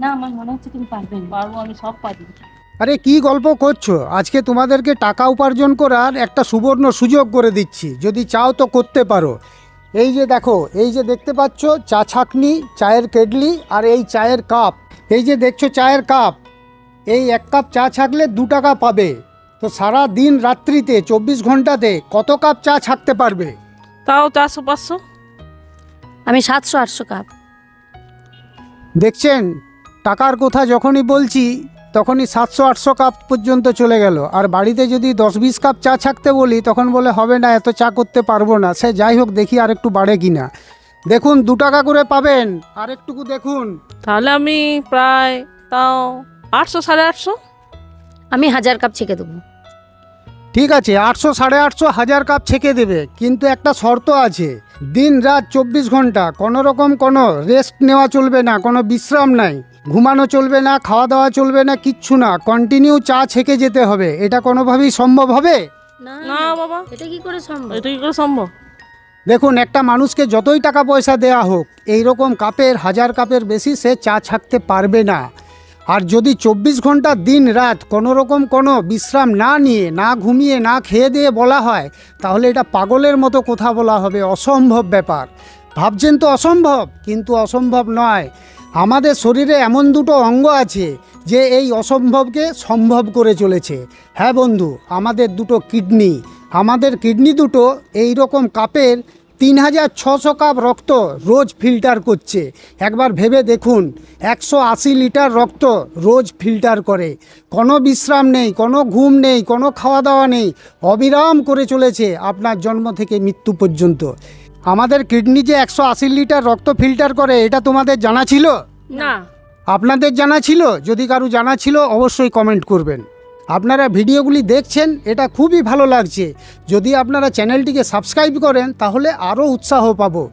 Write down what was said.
না আমার মনে হচ্ছে তুমি পারবে পারব আমি সব পারি আরে কি গল্প করছ? আজকে তোমাদেরকে টাকা উপার্জন করার একটা সুবর্ণ সুযোগ করে দিচ্ছি। যদি চাও তো করতে পারো। এই যে দেখো এই যে দেখতে পাচ্ছ চা ছাকনি চায়ের কেডলি আর এই চায়ের কাপ। এই যে দেখছ চায়ের কাপ এই এক কাপ চা ছাকলে দু টাকা পাবে। তো সারা দিন রাত্রিতে চব্বিশ ঘন্টাতে কত কাপ চা ছাকতে পারবে? তাও চারশো পাঁচশো? আমি সাতশো আটশো কাপ। দেখছেন? টাকার কথা যখনই বলছি তখনই সাতশো আটশো কাপ পর্যন্ত চলে গেল। আর বাড়িতে যদি দশ বিশ কাপ চা ছাকতে বলি তখন বলে হবে না এত চা করতে পারব না। সে যাই হোক দেখি আর একটু বাড়ে কি না। দেখুন দু টাকা করে পাবেন। আর একটুকু দেখুন। তাহলে আমি প্রায় তাও আটশো সাড়ে আটশো? আমি হাজার কাপ ছেঁকে দেবো। ঠিক আছে আটশো সাড়ে আটশো হাজার কাপ ছেঁকে দেবে। কিন্তু একটা শর্ত আছে দিন রাত চব্বিশ ঘণ্টা কোনো রকম কোনো রেস্ট নেওয়া চলবে না কোনো বিশ্রাম নাই। ঘুমানো চলবে না খাওয়া দাওয়া চলবে না কিচ্ছু না। কন্টিনিউ চা ছেঁকে যেতে হবে। এটা কোনোভাবেই সম্ভব হবে? না বাবা। এটা কি করে সম্ভব? এটা কি করে সম্ভব? দেখুন একটা মানুষকে যতই টাকা পয়সা দেয়া হোক এই রকম কাপের হাজার কাপের বেশি সে চা ছাকতে পারবে না। আর যদি চব্বিশ ঘণ্টা দিন রাত কোনো রকম কোনো বিশ্রাম না নিয়ে না ঘুমিয়ে না খেয়ে দিয়ে বলা হয় তাহলে এটা পাগলের মতো কথা বলা হবে। অসম্ভব ব্যাপার। ভাবছেন তো অসম্ভব কিন্তু অসম্ভব নয়। আমাদের শরীরে এমন দুটো অঙ্গ আছে যে এই অসম্ভবকে সম্ভব করে চলেছে। হ্যাঁ বন্ধু, আমাদের দুটো কিডনি। আমাদের কিডনি দুটো এই রকম কাপের তিন হাজার ছশো কাপ রক্ত রোজ ফিল্টার করছে। একবার ভেবে দেখুন, একশো আশি লিটার রক্ত রোজ ফিল্টার করে। কোনো বিশ্রাম নেই, কোনো ঘুম নেই, কোনো খাওয়া দাওয়া নেই। অবিরাম করে চলেছে আপনার জন্ম থেকে মৃত্যু পর্যন্ত। আমাদের কিডনি যে একশো আশি লিটার রক্ত ফিল্টার করে এটা তোমাদের জানা ছিল? না। আপনাদের জানা ছিল? যদি কারও জানা ছিল অবশ্যই কমেন্ট করবেন। আপনারা ভিডিওগুলি দেখছেন এটা খুবই ভালো লাগছে। যদি আপনারা চ্যানেলটিকে সাবস্ক্রাইব করেন তাহলে আরও উৎসাহ পাবো।